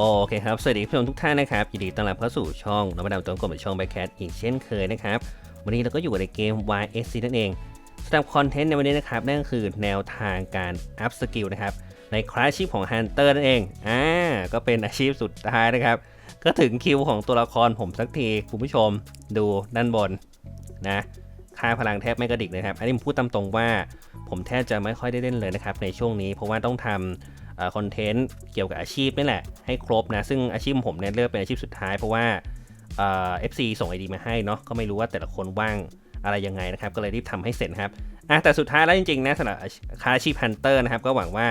โอเคครับ สวัสดีผู้ชมทุกท่านนะครับ ยินดีต้อนรับเข้าสู่ช่องนวัตดาวตัวกลมช่องแบคแคทอีกเช่นเคยนะครับ วันนี้เราก็อยู่ในเกม YSC นั่นเองสำหรับคอนเทนต์ในวันนี้นะครับ นั่นก็คือแนวทางการอัพสกิลนะครับ ในคลาสชีพของ Hunter นั่นเอง อ่า ก็เป็นอาชีพสุดท้ายนะครับ ก็ถึงคิวของตัวละครผมสักทีคุณผู้ชมดูด้านบนนะค่าพลังแทบไม่กระดิกเลยครับ อันนี้ผมพูดตามตรงว่า ผมแทบจะไม่ค่อยได้เล่นเลยนะครับในช่วงนี้ เพราะว่าต้องทำ คอนเทนต์เกี่ยวกับอาชีพนี่แหละให้ครบนะ ซึ่งอาชีพผมเนี่ยเลือกเป็นอาชีพสุดท้ายเพราะว่าเอฟซีส่งไอดีมาให้เนาะก็ไม่รู้ว่าแต่ละคนว่างอะไรยังไงนะครับ ก็เลยรีบทำให้เสร็จครับอะแต่สุดท้ายแล้วจริงๆนะสำหรับคาอาชีพฮันเตอร์นะครับ ก็หวังว่า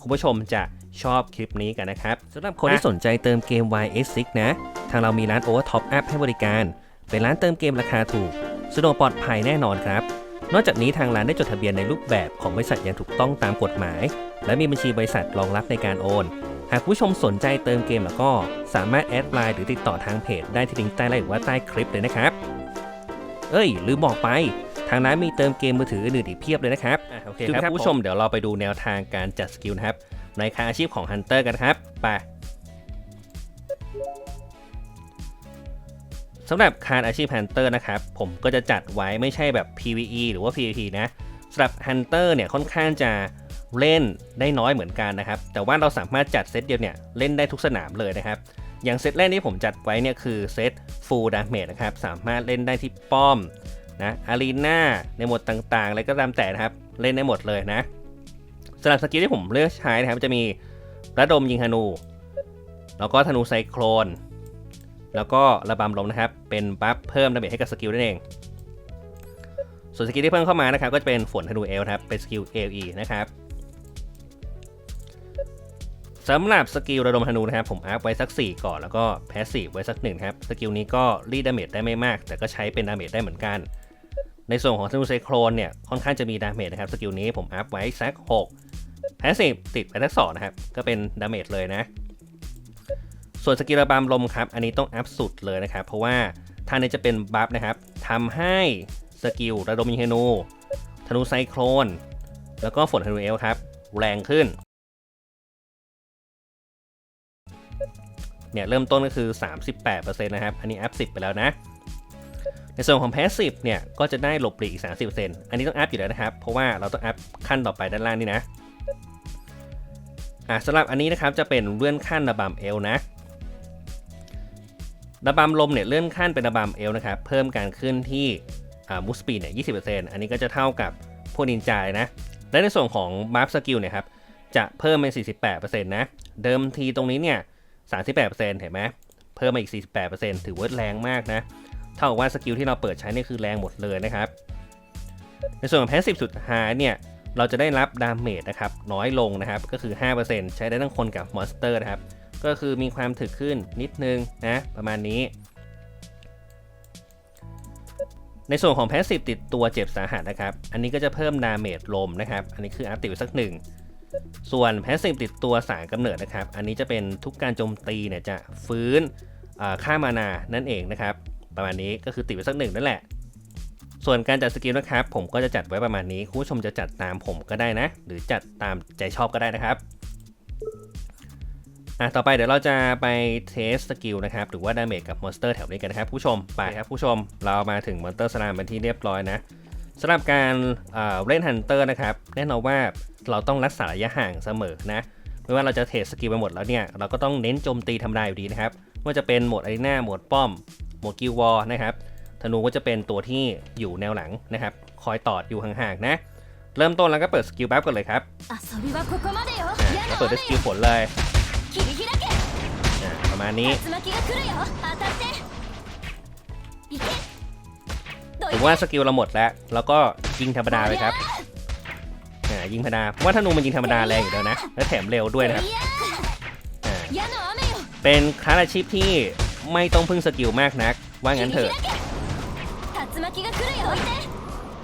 คุณผู้ชมจะชอบคลิปนี้กันนะครับสำหรับคนที่สนใจเติมเกม YS6 นะ ทางเรามีร้าน Over Top Up ให้บริการ เป็นร้านเติมเกมราคาถูกสะดวกปลอดภัยแน่นอนครับ นอกจากนี้ทางร้านได้จดทะเบียนในรูปแบบของบริษัทอย่างถูกต้องตามกฎหมาย และมีบัญชีบริษัทรองรับในการโอน หากผู้ชมสนใจเติมเกมแล้วก็สามารถแอดไลน์หรือติดต่อทางเพจได้ที่ลิงก์ใต้ไลน์หรือว่าใต้คลิปเลยนะครับ เอ้ยลืมบอกไป ทางร้านมีเติมเกมมือถืออื่นๆอีกเพียบเลยนะครับอะโอเคครับผู้ชมเดี๋ยวเราไปดูแนวทางการจัดสกิลนะครับในคาอาชีพของ Hunter กันครับไป สำหรับคาร์ดอาชีพ Hunter นะครับ ผมก็จะจัดไว้ไม่ใช่แบบ PVE หรือว่า PVP นะสำหรับ Hunter เนี่ยค่อนข้างจะเล่นได้น้อยเหมือนกันนะครับ แต่ว่าเราสามารถจัดเซตเดียวเนี่ยเล่นได้ทุกสนามเลยนะครับ อย่างเซตแรกที่ผมจัดไว้เนี่ยคือเซต Full Damage นะครับ สามารถเล่นได้ที่ป้อมนะอารีนาในโหมดต่างๆ อะไรก็ตามแต่นะครับ เล่นได้หมดเลยนะสำหรับสกิลที่ผมเลือกใช้นะครับจะมีระดมยิงธนู แล้วก็ธนูไซโครน แล้วก็ระบำลมนะครับ เป็นบัฟเพิ่มดาเมจให้กับสกิลนั่นเอง ส่วนสกิลที่เพิ่มเข้ามานะครับ ก็จะเป็นฝนธนูเอลครับ เป็นสกิล AOE นะครับสำหรับสกิลระดมธนูนะครับ ผมอัพไว้สัก 4 ก่อน แล้วก็แพสซีฟไว้สักหนึ่งครับ สกิลนี้ก็รีดดาเมจได้ไม่มาก แต่ก็ใช้เป็นดาเมจได้เหมือนกัน ในส่วนของธนูไซโครนเนี่ย ค่อนข้างจะมีดาเมจนะครับ สกิลนี้ผมอัพไว้สัก6แพสซีฟติดไปสักสองนะครับ ก็เป็นดาเมจเลยนะ ส่วนสกิลระบำลมครับ อันนี้ต้องอัพสุดเลยนะครับ เพราะว่าท่านนี้จะเป็นบัฟนะครับทำให้สกิลระดมยิงธนูธนูไซโครน แล้วก็ฝนธนูเอลครับ แรงขึ้น เนี่ยเริ่มต้นก็คือ 38%นะครับ อันนี้อัพ 10 ไปแล้วนะ ในส่วนของ Passive เนี่ย ก็จะได้หลบหลีกอีก 30%อันนี้ต้องอัพอยู่แล้วนะครับ เพราะว่าเราต้องอัพขั้นต่อไปด้านล่างนี่นะ อะสำหรับอันนี้นะครับจะเป็นเลื่อนขั้นระบำเอลนะ ระบำลมเนี่ยเลื่อนขั้นเป็นระบำเอลนะครับเพิ่มการขึ้นที่มูสปีดเนี่ย20%อันนี้ก็จะเท่ากับพวกนินจายนะ และในส่วนของบัฟสกิลเนี่ยครับจะเพิ่มเป็น 48%นะ เดิมทีตรงนี้เนี่ย 38%เห็นไหมเพิ่มมาอีก 48%ถือว่าแรงมากนะ เท่ากับว่าสกิลที่เราเปิดใช้นี่คือแรงหมดเลยนะครับ ในส่วนของแพสซีฟสุดท้ายเนี่ย เราจะได้รับดาเมจนะครับน้อยลงนะครับ ก็คือ 5%ใช้ได้ทั้งคนกับมอนสเตอร์นะครับ ก็คือมีความถึกขึ้นนิดนึงนะประมาณนี้ ในส่วนของแพสซีฟติดตัวเจ็บสาหัสนะครับ อันนี้ก็จะเพิ่มดาเมจลมนะครับ อันนี้คืออัพติวสักหนึ่งส่วนแพสซีฟติดตัวสารกำเนิดนะครับ อันนี้จะเป็นทุกการโจมตีเนี่ยจะฟื้นค่ามานานั่นเองนะครับ ประมาณนี้ก็คือติดไว้สักหนึ่งนั่นแหละ ส่วนการจัดสกิลนะครับ ผมก็จะจัดไว้ประมาณนี้ คุณผู้ชมจะจัดตามผมก็ได้นะ หรือจัดตามใจชอบก็ได้นะครับ อะต่อไปเดี๋ยวเราจะไปเทสสกิลนะครับ หรือว่าดาเมจกับมอนสเตอร์แถวนี้กันนะครับผู้ชมไปครับผู้ชมเรามาถึงมอนสเตอร์สลามเป็นที่เรียบร้อยนะสำหรับการเล่นฮันเตอร์นะครับแน่นอนว่าเราต้องรักษาระยะห่างเสมอนะไม่ว่าเราจะเทสสกิลไปหมดแล้วเนี่ย เราก็ต้องเน้นโจมตีทำลายอยู่ดีนะครับว่าจะเป็นโหมดอารีนาโหมดป้อมโหมดกิววอนะครับธนูก็จะเป็นตัวที่อยู่แนวหลังนะครับ คอยตอดอยู่ห่างๆนะ เริ่มต้นแล้วก็เปิดสกิลแบัฟกันเลยครับเปิดสกิลผลเลย อ่ประมาณนี้ ถืว่าสกิลเราหมดแล้ว แล้วก็ยิงธรรมดาเลยครับอ่ายิงธรรมดาเพาะว่าธนูมันยิงธรรมดาแรงอยู่แล้วนะ แล้วแถมเร็วด้วยนะครับอ่าเป็นคลาสอาชีพที่ไม่ต้องพึ่งสกิลมากนัก ว่างั้นเถอะ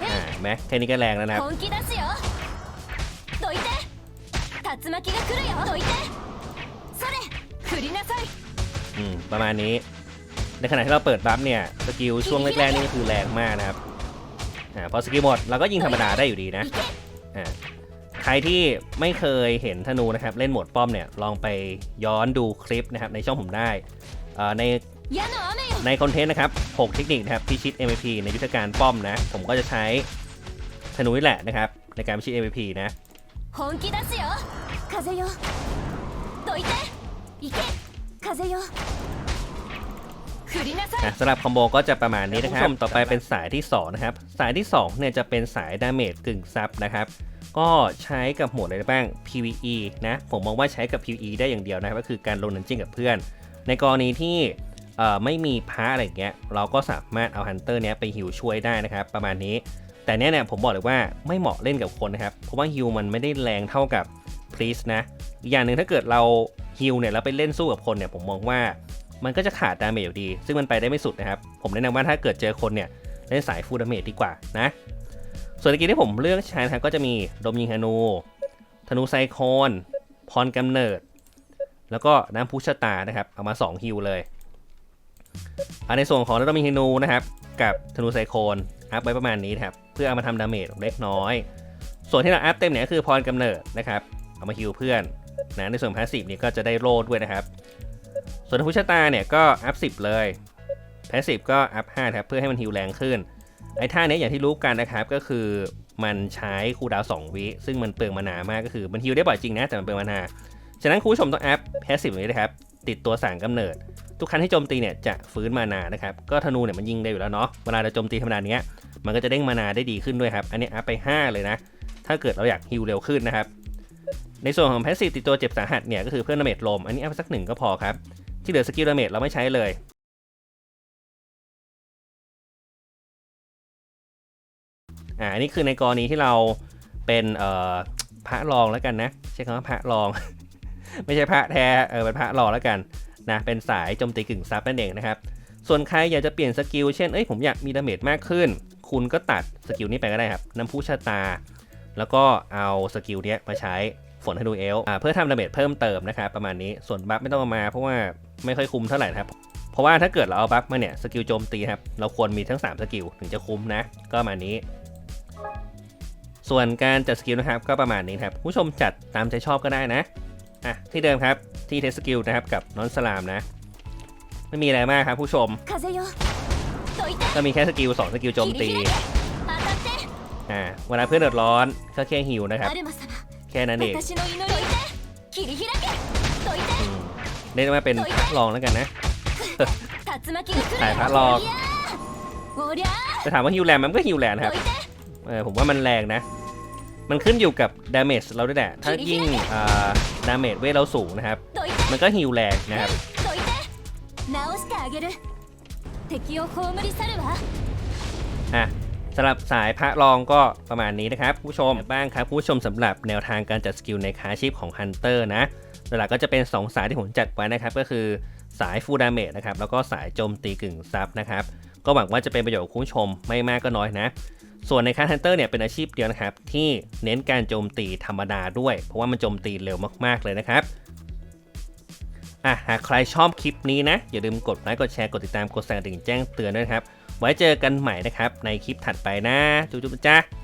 อ่าแม้แค่นี้ก็แรงแล้วนะครับ ประมาณนี้ ในขณะที่เราเปิดบัฟเนี่ยสกิลช่วงแรกๆนี่คือแรงมากนะครับอ่าพอสกิลหมดเราก็ยิงธรรมดาได้อยู่ดีนะอ่าใครที่ไม่เคยเห็นธนูนะครับเล่นโหมดป้อมเนี่ยลองไปย้อนดูคลิปนะครับในช่องผมได้อ่าในในคอนเทนต์นะครับ 6 เทคนิคนะครับพิชิต MVP ในยุทธการป้อมนะ ผมก็จะใช้ธนูนี่แหละนะครับ ในการพิชิต MVP นะ สำหรับคอมโบก็จะประมาณนี้นะครับผู้ชมต่อไปเป็นสายที่ 2 นะครับ สายที่2เนี่ยจะเป็นสายดาเมจกึ่งซับนะครับ ก็ใช้กับโหมดอะไรได้บ้าง PVE นะ ผมมองว่าใช้กับ PVE ได้อย่างเดียวนะครับก็คือการลงนันจิ้งกับเพื่อน ในกรณีที่เอ่อไม่มีพระอะไรอย่างเงี้ย เราก็สามารถเอาฮันเตอร์เนี้ยไปฮิวช่วยได้นะครับ ประมาณนี้ แต่เนี้ยเนี่ยผมบอกเลยว่าไม่เหมาะเล่นกับคนนะครับ เพราะว่าฮิวมันไม่ได้แรงเท่ากับพลีสนะอีกอย่างหนึ่งถ้าเกิดเรา ฮิลเนี่ยแล้วไปเล่นสู้กับคนเนี่ยผมมองว่ามันก็จะขาดดาเมจอยู่ดี ซึ่งมันไปได้ไม่สุดนะครับ ผมแนะนำว่าถ้าเกิดเจอคนเนี่ยเล่นสายฟูดาเมจดีกว่านะ ส่วนตะกี้ที่ผมเลือกใช้นะครับก็จะมีดมยิงธนู ธนูไซโคนพรกำเนิด แล้วก็น้ำพุชะตานะครับ เอามา2ฮิลเลยอะในส่วนของดมยิงธนูนะครับ กับธนูไซโคนอัพไว้ประมาณนี้นครับ เพื่อเอามาทำดาเมจเล็กน้อย ส่วนที่เราอัพเต็มเนี่ยคือพรกำเนิดนะครับ เอามาฮิวเพื่อน นะในส่วนพาสซีฟนี่ก็จะได้โลดด้วยนะครับ ส่วนพุชะตาเนี่ยก็อัพ10 เลยพาสซีฟก็อัพ5ครับเพื่อให้มันฮิวแรงขึ้นไอ้ท่าเนี้ยอย่างที่รู้กันนะครับก็คือมันใช้คูดาวน์2วิ ซึ่งมันเปลืองมานามากก็คือมันฮิวได้บ่อยจริงนะแต่มันเปลืองมานา ฉะนั้นคุณผู้ชมต้องอัพพสซีฟนี้นะครับ ติดตัวสารกำเนิด ทุกครั้งที่โจมตีเนี่ยจะฟื้นมานานะครับ ก็ธนูเนี่ยมันยิงได้อยู่แล้วเนาะเวลาเราโจมตีธรรมดาเนี้ยมันก็จะเด้งมานาได้ดีขึ้นด้วยครับ อันนี้อัพไป 5 เลยนะ ถ้าเกิดเราอยากฮิวเร็วขึ้นนะครับ ในส่วนของแพสซีฟติดตัวเจ็บสาหัสเนี่ยก็คือเพิ่มดาเมจลม อันนี้เอัพสักหนึ่งก็พอครับ ที่เหลือสกิลดาเมจเราไม่ใช้เลยอ่าอันนี้คือในกรณีที่เราเป็นเอ่อพระรองแล้วกันนะใช้คำว่าพระรอง ไม่ใช่พระแท้เออเป็นพระรองแล้วกันนะเป็นสายโจมตีกึ่งซับนั่นเองนะครับ ส่วนใครอยากจะเปลี่ยนสกิลเช่นเอ้ยผมอยากมีดาเมจมากขึ้น คุณก็ตัดสกิลนี้ไปก็ได้ครับน้ำพุชะตา แล้วก็เอาสกิลเนี้ยมาใช้ ฝนธนูเอลเพื่อทำดาเมจเพิ่มเติมนะครับประมาณนี้ส่วนบัฟไม่ต้องมาเพราะว่าไม่ค่อยคุ้มเท่าไหร่นะครับเพราะว่าถ้าเกิดเราเอาบัฟมาเนี่ยสกิลโจมตีครับเราควรมีทั้ง 3 สกิลถึงจะคุ้มนะ ก็ประมาณนี้ ส่วนการจัดสกิลนะครับก็ประมาณนี้ครับผู้ชมจัดตามใจชอบก็ได้นะอะที่เดิมครับที่เทสสกิลนะครับกับนอนสลามนะ ไม่มีอะไรมากครับผู้ชม ก็มีแค่สกิล2สกิลโจมตีอ่าเวลาเพื่อนเดือดร้อนก็แค่หิวนะครับ แค่นั้นเองเล่นม่าเป็นพระรองแล้วกันนะถ่ายพระรองจะถามว่าฮิวแลงมันก็ฮิวแรงครับเออผมว่ามันแรงนะ มันขึ้นอยู่กับดาเมจเราด้วยแหละถ้ายิ่งดาเมจเวทเราสูงนะครับ มันก็ฮิวแรงนะครับอะ สำหรับสายพระรองก็ประมาณนี้นะครับผู้ชมบ้างครับผู้ชมสำหรับแนวทางการจัดสกิลในคาชีพของฮันเตอร์นะหลักก็จะเป็น 2 สายที่ผมจัดไว้นะครับ ก็คือสายฟูดาเมจนะครับแล้วก็สายโจมตีกึ่งซับนะครับก็หวังว่าจะเป็นประโยชน์กับคุณผู้ชมไม่มากก็น้อยนะ ส่วนในคาฮันเตอร์เนี่ยเป็นอาชีพเดียวนะครับ ที่เน้นการโจมตีธรรมดาด้วย เพราะว่ามันโจมตีเร็วมากๆเลยนะครับอะหากใครชอบคลิปนี้นะ อย่าลืมกดไลค์กดแชร์กดติดตามกดสั่นกระดิ่งแจ้งเตือนด้วยครับ ไว้เจอกันใหม่นะครับ ในคลิปถัดไปนะ จุ๊บๆจ้า